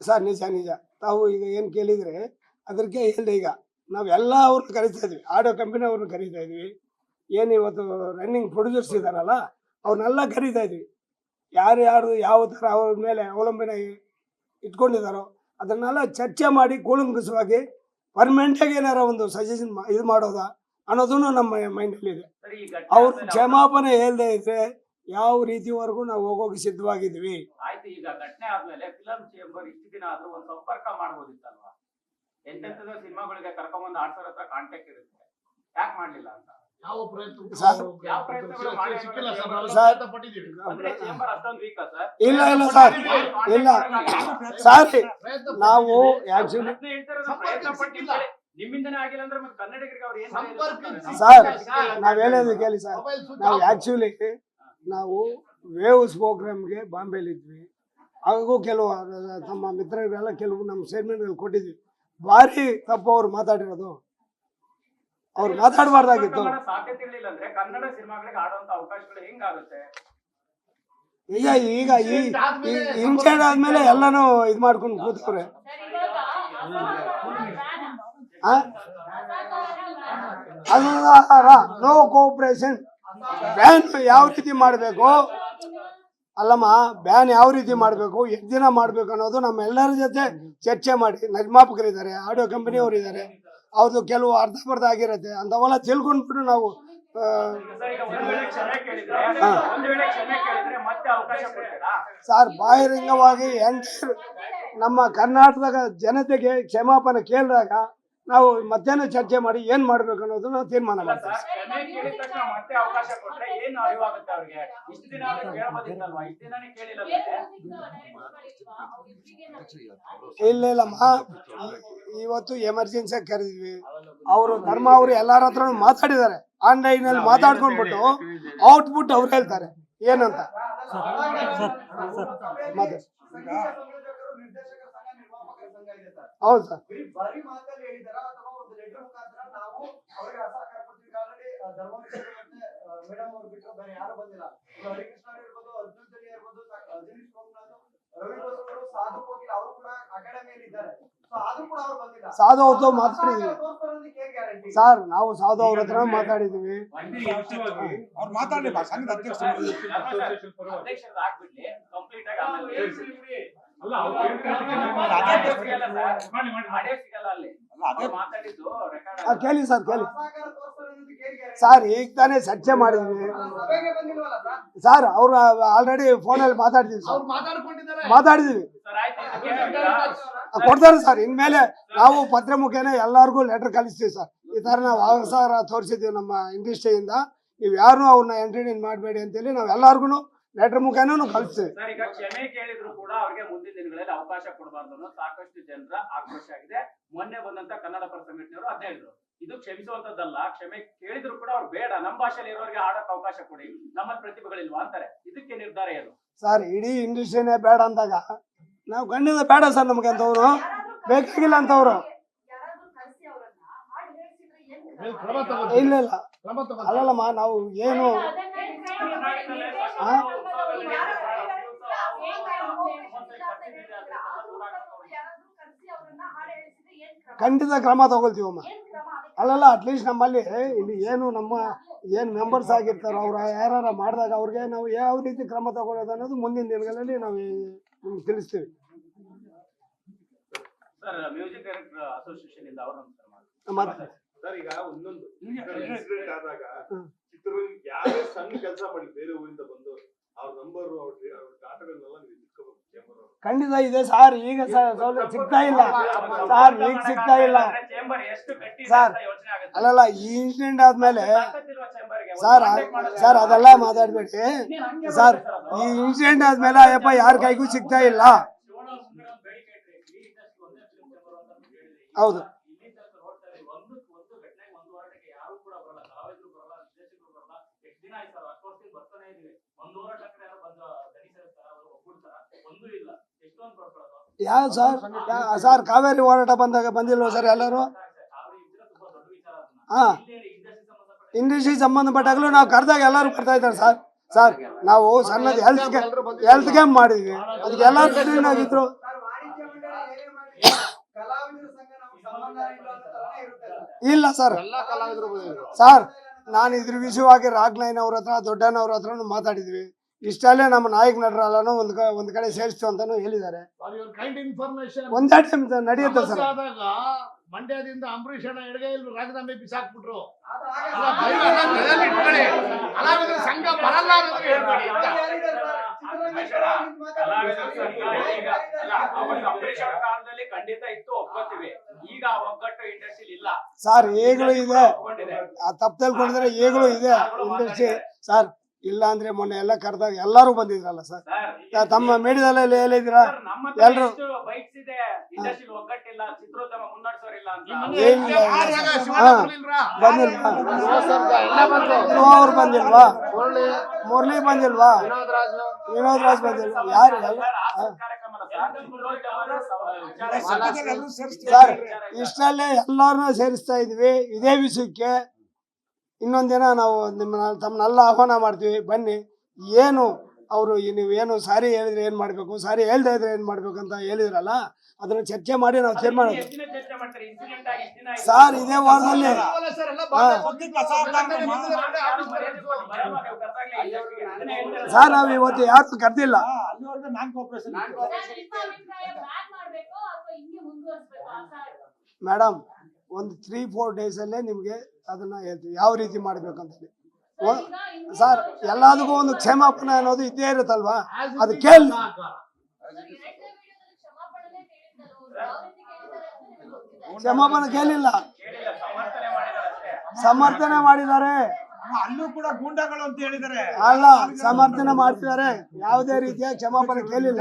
Sir ನಿಜ ನಿಜ. ತಾವು ಈಗ ಏನು ಕೇಳಿದರೆ ಅದಕ್ಕೆ ಹೇಳಿದೆ ಈಗ. ನಾವು ಎಲ್ಲ ಅವ್ರನ್ನ ಕರಿತಾ ಇದ್ವಿ. ಆಡಿಯೋ ಕಂಪನಿ ಅವ್ರನ್ನ ಕರಿತಾ ಇದ್ವಿ. ಏನು ಇವತ್ತು ರನ್ನಿಂಗ್ ಪ್ರೊಡ್ಯೂಸರ್ಸ್ ಇದ್ದಾರಲ್ಲ ಅವ್ರನ್ನೆಲ್ಲ ಕರಿತಾ ಇದ್ವಿ. ಯಾರು ಯಾರು ಯಾವ ಥರ ಅವ್ರ ಮೇಲೆ ಅವಲಂಬನೆ ಇಟ್ಕೊಂಡಿದ್ದಾರೋ ಅದನ್ನೆಲ್ಲ ಚರ್ಚೆ ಮಾಡಿ ಕೂಲಂಕುಷವಾಗಿ ಪರ್ಮನೆಂಟಾಗಿ ಏನಾರ ಒಂದು ಸಜೆಷನ್ ಇದು ಮಾಡೋದಾ ಅನ್ನೋದನ್ನು ನಮ್ಮ ಮೈಂಡಲ್ಲಿದೆ ಅವ್ರು ಕ್ಷಮಾಪಣೆ ಹೇಳದೇ ಇದ್ರೆ ಯಾವ ರೀತಿವರೆಗೂ ನಾವು ಹೋಗೋಕೆ ಸಿದ್ಧವಾಗಿದ್ವಿ. ಆಯ್ತು ಈಗ ಘಟನೆ ಆದ್ಮೇಲೆ ಫಿಲಂ ಚೇಂಬರ್ ಇಷ್ಟು ದಿನ ಆದ್ರೂ ಒಂದ್ ಸಂಪರ್ಕ ಮಾಡ್ಬೋದಿತ್ತಲ್ವಾ? ಎಂತೆಂತದ ಸಿನಿಮಾಗಳಿಗೆ ಕರ್ಕೊಂಬಂದು ಆಡ್ಸೋರ್ ಹತ್ರ ಕಾಂಟ್ಯಾಕ್ಟ್ ಇರುತ್ತೆ. ಯಾಕೆ ಮಾಡ್ಲಿಲ್ಲ ಅಂತ? ಯಾವ ಪ್ರಯತ್ನ ಸರ್, ಯಾವ ಪ್ರಯತ್ನಗಳು ಮಾಡಿಲ್ಲ ಸಿಕ್ಕಿಲ್ಲ ಸರ್ ನಾವೆಲ್ಲ ಸರ್. ಪ್ರಯತ್ನ ಪಟ್ಟಿದ್ದೀವಿ ಅಂದ್ರೆ ಚೇಂಬರ್ ಅಷ್ಟೊಂದು ವೀಕ್ ಸರ್? ಇಲ್ಲ ಇಲ್ಲ ಸರ್ ಇಲ್ಲ. ನಾವು ನಿಮ್ಮಿಂದನೇ ಆಗಿಲ್ಲ ಅಂದ್ರೆ ಮತ್ತೆ ಕನ್ನಡಿಗರಿಗೆ ಅವ್ರು ಏನ್ ಸಂಪರ್ಕಿಸಿ. ಸರ್ ಸರ್, ನಾವ್ ಹೇಳೋದು ಕೇಳಿ ಸರ್. ನಾವು ಆಕ್ಚುಲಿ ನಾವು ವೇವ್ಸ್ ಪ್ರೋಗ್ರಾಮ್ಗೆ ಬಾಂಬೆಲಿದ್ವಿ ಹಾಗೂ ಕೆಲವು ತಮ್ಮ ಮಿತ್ರರಿಗೆಲ್ಲ ಕೆಲವು ನಮ್ಮ ಸ್ಟೇಟ್ಮೆಂಟ್ಗಳು ಕೊಟ್ಟಿದ್ವಿ. ಭಾರಿ ತಪ್ಪು ಅವ್ರು ಮಾತಾಡಿರೋದು. ಅವ್ರು ಮಾತಾಡಬಾರ್ದಾಗಿತ್ತು. ಈಗ ಈಗ ಈ ಇನ್ಸಿಡೆಂಟ್ ಆದ್ಮೇಲೆ ಎಲ್ಲಾನು ಇದು ಮಾಡ್ಕೊಂಡು ಕೂತವ್ರೆ ಅಲ್ಲ ನೋ ಕೋಪರೇಷನ್ ಬ್ಯಾನ್ ಯಾವ ರೀತಿ ಮಾಡಬೇಕು? ಅಲ್ಲಮ್ಮ ಬ್ಯಾನ್ ಯಾವ ರೀತಿ ಮಾಡಬೇಕು, ಎಷ್ಟು ದಿನ ಮಾಡಬೇಕು ಅನ್ನೋದು ನಮ್ಮೆಲ್ಲರ ಜೊತೆ ಚರ್ಚೆ ಮಾಡಿ. ನಿರ್ಮಾಪಕರಿದ್ದಾರೆ ಆಡಿಯೋ ಕಂಪನಿಯವರು ಇದ್ದಾರೆ. ಅವ್ರದ್ದು ಕೆಲವು ಅರ್ಧಪರ್ಧ ಆಗಿರುತ್ತೆ. ಅಂಥವೆಲ್ಲ ತಿಳ್ಕೊಂಡ್ಬಿಟ್ಟು ನಾವು ಸರ್ ಬಾಹಿರಂಗವಾಗಿ ಎಂಟರ್ ನಮ್ಮ ಕರ್ನಾಟಕದ ಜನತೆಗೆ ಕ್ಷಮಾಪಣೆ ಕೇಳಿದಾಗ ನಾವು ಮಧ್ಯಾಹ್ನ ಚರ್ಚೆ ಮಾಡಿ ಏನು ಮಾಡ್ಬೇಕು ಅನ್ನೋದನ್ನ ತೀರ್ಮಾನ ಮಾಡ್ತೀವಿ. ಕೇಳಿದ ತಕ್ಷಣ ಮತ್ತೆ ಅವಕಾಶ ಕೊಟ್ರೆ ಏನ್ ಅರಿವಾಗುತ್ತೆ ಅವ್ರಿಗೆ? ಇಷ್ಟು ದಿನ ಆದ್ರೂ ಕೇಳಬಹುದಿತ್ತಲ್ವಾ ಇಷ್ಟು ದಿನಾನೇ ಕೇಳಿಲ್ಲ ಅಂದ್ರೆ ಇಲ್ಲ ಇಲ್ಲಮ್ಮ ಇವತ್ತು ಎಮರ್ಜೆನ್ಸಿ ಕರೆದಿದ್ವಿ. ಅವರು ಧರ್ಮ ಅವರು ಎಲ್ಲಾರ ಹತ್ರ ಮಾತಾಡಿದ್ದಾರೆ. ಆನ್ಲೈನ್ ಅಲ್ಲಿ ಮಾತಾಡ್ಕೊಂಡ್ಬಿಟ್ಟು ಔಟ್ಪುಟ್ ಅವ್ರು ಹೇಳ್ತಾರೆ. ಏನಂತ? ಮತ್ತೆ ಹೌದು ಸರ್ ಬರೀ ಬರೀ ಮಾತಲ್ಲಿ ಹೇಳಿದಾರ ಅಥವಾ ಒಂದು ಲೆಟರ್ ಮುಖಾಂತರ ನಾವು ಅವರಿಗೆ ಅಸಹಕಾರ ಪಡ್ತೀವಿ ಆಲ್ರೆಡಿ ಧರ್ಮಸ್ಥಳ ಮತ್ತೆ ಮೇಡಮ್ ಅವ್ರು ಬಿಟ್ಟರು ಬೇರೆ ಯಾರು ಬಂದಿಲ್ಲ ಹರಿಕೃಷ್ಣ ಇರ್ಬೋದು ಅರ್ಜುನ್ ಜಲಿ ಇರ್ಬೋದು ದಿನೇಶ್ ರವಿ ಬಸವರು ಸಾಧು ಅವರು ಕೂಡ ಅಕಾಡೆಮಿಯಲ್ಲಿ ಇದ್ದಾರೆ. ಸಾಧು ಅವ್ರದ್ದು ಮಾತಾಡಿದ್ವಿ. ಸರ್ ನಾವು ಸಾಧು ಅವ್ರ ಹತ್ರ ಮಾತಾಡಿದ್ವಿ. ಅವ್ರು ಮಾತಾಡ್ಲಿ ಬಾ ಸಂಘದ ಅಧ್ಯಕ್ಷ ಕೇಳಿ ಸರ್ ಕೇಳಿ. ಸರ್ ಈಗ ತಾನೇ ಚರ್ಚೆ ಮಾಡಿದ್ವಿ. ಸರ್? ಅವ್ರು ಆಲ್ರೆಡಿ ಫೋನಲ್ಲಿ ಮಾತಾಡಿದ್ವಿ ಅವ್ರು ಸರ್ ಮಾತಾಡ್ಕೊಂಡಿದ್ದಾರೆ ಮಾತಾಡಿದ್ವಿ ಕೊಡ್ತಾರೆ ಸರ್. ಇನ್ಮೇಲೆ ನಾವು ಪತ್ರ ಮುಖೇನ ಎಲ್ಲರಿಗೂ ಲೆಟರ್ ಕಳಿಸ್ತೀವಿ ಸರ್. ಈ ತರ ನಾವು ಅವಸರ ತೋರಿಸಿದ್ದೀವಿ ನಮ್ಮ ಇಂಡಸ್ಟ್ರಿಯಿಂದ ನೀವು ಯಾರು ಅವ್ರನ್ನ ಎಂಟರ್ಟೈನ್ ಮಾಡಬೇಡಿ ಅಂತೇಳಿ ನಾವು ಎಲ್ಲರಿಗೂ ಲೆಟರ್ ಮುಖಾನೂ ಕಳಿಸ್ತೀವಿ ಸರ್ ಈಗ ಕ್ಷಮೆ ಕೇಳಿದ್ರು ಕೂಡ ಅವ್ರಿಗೆ ಮುಂದಿನ ದಿನಗಳಲ್ಲಿ ಅವಕಾಶ ಕೊಡಬಾರ್ದು ಅನ್ನೋ ಸಾಕಷ್ಟು ಜನರ ಆಕ್ರೋಶ ಆಗಿದೆ. ಮೊನ್ನೆ ಬಂದಂತ ಕನ್ನಡ ಪರ ಸಂಘಟನೆಯವರು ಅದ್ ಹೇಳಿದ್ರು. ಇದು ಕ್ಷಮಿಸುವಂತದ್ದಲ್ಲ ಕ್ಷಮೆ ಕೇಳಿದ್ರು ಕೂಡ ಅವ್ರು ಬೇಡ. ನಮ್ಮ ಭಾಷೆಯಲ್ಲಿ ಇರೋರಿಗೆ ಆಡಕ್ ಅವಕಾಶ ಕೊಡಿ. ನಮ್ಮ ಪ್ರತಿಭೆಗಳಿಲ್ವಾ ಅಂತಾರೆ. ಇದಕ್ಕೆ ನಿರ್ಧಾರ ಏನು? ಸರ್ ಇಡೀ ಇಂಡಸ್ಟ್ರಿನೇ ಬೇಡ ಅಂದಾಗ ನಾವು ಖಂಡಿತ ಬೇಡ ಸರ್ ನಮ್ಗೆ ಅಂತವ್ರು. ಬೇಕಾಗಿಲ್ಲ ಅಂತವ್ರು. ಇಲ್ಲ ಇಲ್ಲ. ಅಲ್ಲಲ್ಲಮ್ಮ ನಾವು ಏನು ಖಂಡಿತ ಕ್ರಮ ತಗೊಳ್ತೀವಮ್ಮ ಅಲ್ಲಲ್ಲ ಅಟ್ಲೀಸ್ಟ್ ನಮ್ಮಲ್ಲಿ ಇಲ್ಲಿ ಏನು ನಮ್ಮ ಏನು ಮೆಂಬರ್ಸ್ ಆಗಿರ್ತಾರೋ ಅವ್ರು ಯಾರು ಮಾಡಿದಾಗ ಅವ್ರಿಗೆ ನಾವು ಯಾವ ರೀತಿ ಕ್ರಮ ತಗೊಳ್ಳೋದು ಅನ್ನೋದು ಮುಂದಿನ ದಿನಗಳಲ್ಲಿ ನಾವು ನಿಮ್ಗೆ ತಿಳಿಸ್ತೀವಿ. ಸರ್ ಮ್ಯೂಸಿಕ್ ಡೈರೆಕ್ಟರ್ ಅಸೋಸಿಯೇಷನ್ ಇಂದ ಅವರು ಮತ್ತೆ? ಸರ್ ಈಗ ಒಂದೊಂದು ಆದಾಗ ಯಾರೇ ಸಣ್ಣ ಕೆಲಸ ಮಾಡಿ ಬೇರೆ ಊರಿಂದ ಬಂದು ಅವ್ರ ನಂಬರ್ ಅವ್ರ ಅವ್ರ ಡಾಟಾಗಳನ್ನೆಲ್ಲ ನೀವು ಇಟ್ಕೋಬೇಕು ಚೇಂಬರ್ ಅವರು ಖಂಡಿತ ಇದೆ ಸರ್ ಈಗ ಸರ್ ಸೌಲಭ್ಯ ಸಿಗ್ತಾ ಇಲ್ಲ. ಸರ್ ಈಗ ಸಿಗ್ತಾ ಇಲ್ಲ. ಸರ್, ಅಲ್ಲಲ್ಲ ಈ ಇನ್ಸಿಡೆಂಟ್ ಆದ್ಮೇಲೆ? ಸರ್ ಸರ್ ಅದೆಲ್ಲ ಮಾತಾಡ್ಬೇಡಿ. ಸರ್ ಈ ಇನ್ಸಿಡೆಂಟ್ ಆದ್ಮೇಲೆ ಅಯ್ಯಪ್ಪ ಯಾರ ಕೈಗೂ ಸಿಗ್ತಾ ಇಲ್ಲ. ಶಿವಣ್ಣ ಸುಂದರಂ ಬೇಡಿಕೆ ಇಟ್ರಿ. ಇಡೀ industry ಒಂದೇ film chamber ಅಂತ ಅಂದ್ಬಿಟ್ಟು ಹೇಳಿದ್ರಿ. ಹೌದು. ಇಲ್ಲಿ ತನಕ ನೋಡ್ತಾ ಇದ್ದೀವಿ. ಒಂದು ಒಂದು ಘಟನೆಗೆ ಒಂದು ವಾರಕ್ಕೆ ಯಾರು ಕೂಡ ಬರಲ್ಲ ಕಲಾವಿದರು ಬರಲ್ಲ ನಿರ್ದೇಶಕರು ಬರಲ್ಲ ಎಷ್ಟು ದಿನ ಆಯ್ತು ಸರ್ ಅಷ್ಟು ವರ್ಷದಿಂದ ಬರ್ತಾನೆ ಇದೀವಿ ಒಂದು ಹೋರಾಟಕ್ಕೆ ಯಾರು ಬಂದು ದನಿ ಸೇರಿಸ್ತಾರ ಅವರು ಒಗ್ಗೂಡ್ತಾರ ಒಂದೂ ಇಲ್ಲ ಎಷ್ಟೊಂದು ಬರ್ಕೊಳ್ಳೋದು ಯಾವ ಸರ್? ಯಾ- ಸರ್ ಕಾವೇರಿ ಹೋರಾಟ ಬಂದಾಗ ಬಂದಿಲ್ವ ಸರ್ ಎಲ್ಲರೂ? ಹಾಂ. ಇಂಗ್ಲೀಷಿಗೆ ಸಂಬಂಧಪಟ್ಟಾಗಲೂ ನಾವು ಕರೆದಾಗ ಎಲ್ಲರೂ ಬರ್ತಾ ಇದ್ದಾರೆ ಸರ್. ಸರ್ ನಾವು ಸಣ್ಣದು ಹೆಲ್ತ್ ಹೆಲ್ತ್ ಕ್ಯಾಂಪ್ ಮಾಡಿದ್ವಿ. ಅದಕ್ಕೆ ಎಲ್ಲರೂ ಟ್ರೈನ್ ಆಗಿದ್ರು. ಇಲ್ಲ ಸರ್. ಸರ್ ನಾನು ಇದ್ರ ವಿಷಯವಾಗಿ ರಾಗ್ಲೈನ್ ಅವ್ರ ಹತ್ರ ದೊಡ್ಡನವ್ರ ಹತ್ರನೂ ಮಾತಾಡಿದ್ವಿ. ಇಷ್ಟಲ್ಲೇ ನಮ್ಮ ನಾಯಕ ನಟರೆಲ್ಲನೂ ಒಂದು ಕ ಒಂದ್ ಕಡೆ ಸೇರಿಸ್ತು ಅಂತಾನು ಹೇಳಿದ್ದಾರೆ ಕೈಂಡ್ ಇನ್ಫಾರ್ಮೇಶನ್ ಒಂದೇ ಟೈಮ್ ನಡೆಯುತ್ತೆ ಸರ್ ಆದಾಗ ಮಂಡ್ಯದಿಂದ ಅಂಬರೀಷ್ ಅಣ್ಣ ಎಡಗೈಲಿ ರಾಜೀನಾಮೆ ಬಿಸಾಕ್ಬಿಟ್ರು ಅದು ಅಲ್ಲ, ಇಟ್ಕೊಳ್ಳಿ? ಕಲಾವಿದರ ಸಂಘ ಬರಲ್ಲ ಅನ್ನೋದನ್ನ ಹೇಳ್ಬೇಡಿ ಸರ್? ಚಿತ್ರರಂಗದಲ್ಲಿ ನಿಂತು ಕಲಾವಿದರ ಸಂಘ ಈಗ ಅಲ್ಲ, ಅವತ್ತು ಅಂಬರೀಷ್ ಕಾಲದಲ್ಲಿ ಖಂಡಿತ ಇತ್ತು ಒಪ್ಕೋತೀವಿ ಈಗ ಆ ಒಗ್ಗಟ್ಟು ಇಂಡಸ್ಟ್ರಿ ಇಲ್ಲ ಸರ್ ಈಗಲೂ ಇದೆ ಒಪ್ಕೊಂಡಿದೆ. ಆ ತಪ್ಪು ತಿಳ್ಕೊಂಡಿದ್ರೆ ಈಗಲೂ ಇದೆ ಇಂಡಸ್ಟ್ರಿ ಸರ್ ಇಲ್ಲ ಅಂದ್ರೆ ಮೊನ್ನೆ ಎಲ್ಲ ಕರೆದಾಗ ಎಲ್ಲರೂ ಬಂದಿದ್ರಲ್ಲ ಸರ್? ತಮ್ಮ ಮೇಡಿದಲ್ಲಿ ಹೇಳಿದಿರಾ ಎಲ್ರು-? ಬಂದಿಲ್ವಾ? ಅವ್ರು ಬಂದಿಲ್ವಾ? ಮುರಳಿ, ಬಂದಿಲ್ವಾ? ವಿನೋದ್ ರಾಜು, ವಿನೋದ್ ರಾಜ್ ಬಂದಿಲ್ವಾ? ಯಾರು. ಸರ್ ಇಷ್ಟಲ್ಲೇ ಎಲ್ಲರನ್ನೂ ಸೇರಿಸ್ತಾ ಇದ್ವಿ. ಇದೇ ವಿಷಯಕ್ಕೆ ಇನ್ನೊಂದಿನ ನಾವು ನಿಮ್ಮನ್ನ ತಮ್ಮನ್ನೆಲ್ಲ ಆಹ್ವಾನ ಮಾಡ್ತೀವಿ ಬನ್ನಿ ಏನು ಅವರು ನೀವೇನು ಸಾರಿ ಹೇಳಿದ್ರೆ ಏನು ಮಾಡಬೇಕು ಸಾರಿ ಹೇಳ್ದೆ ಇದ್ರೆ ಏನು ಮಾಡಬೇಕು ಅಂತ ಹೇಳಿದ್ರಲ್ಲ ಅದನ್ನು ಚರ್ಚೆ ಮಾಡಿ ನಾವು ತೀರ್ಮಾನ ಎಷ್ಟು ಚರ್ಚೆ ಮಾಡ್ತಾರೆ ಇನ್ಸಿಡೆಂಟ್ ಆಗಿ ಎಷ್ಟು ದಿನ ಸರ್ ಇದೇ ವಾರದಲ್ಲಿ ಸರ್, ನೀವು ಇವತ್ತು ಯಾರು ಕರೆದಿಲ್ಲ ಮೇಡಮ್ ಒಂದು ತ್ರೀ ಫೋರ್ ಡೇಸಲ್ಲೇ ನಿಮಗೆ ಅದನ್ನ ಹೇಳ್ತೀವಿ. ಯಾವ ರೀತಿ ಮಾಡಬೇಕು ಅಂತ ಹೇಳಿ ಸರ್, ಎಲ್ಲದಕ್ಕೂ ಒಂದು ಕ್ಷಮಾಪಣೆ ಅನ್ನೋದು ಇದ್ದೇ ಇರುತ್ತಲ್ವಾ? ಅದು ಕೇಳಿ ಕ್ಷಮಾಪಣೆ ಕೇಳಿಲ್ಲ. ಸಮರ್ಥನೆ ಮಾಡಿದ್ದಾರೆ. ಅಲ್ಲೂ ಕೂಡ ಗುಂಡಗಳು ಅಂತ ಹೇಳಿದ್ದಾರೆ. ಅಲ್ಲ ಸಮರ್ಥನೆ ಮಾಡ್ತಿದ್ದಾರೆ. ಯಾವುದೇ ರೀತಿಯ ಕ್ಷಮಾಪಣೆ ಕೇಳಿಲ್ಲ.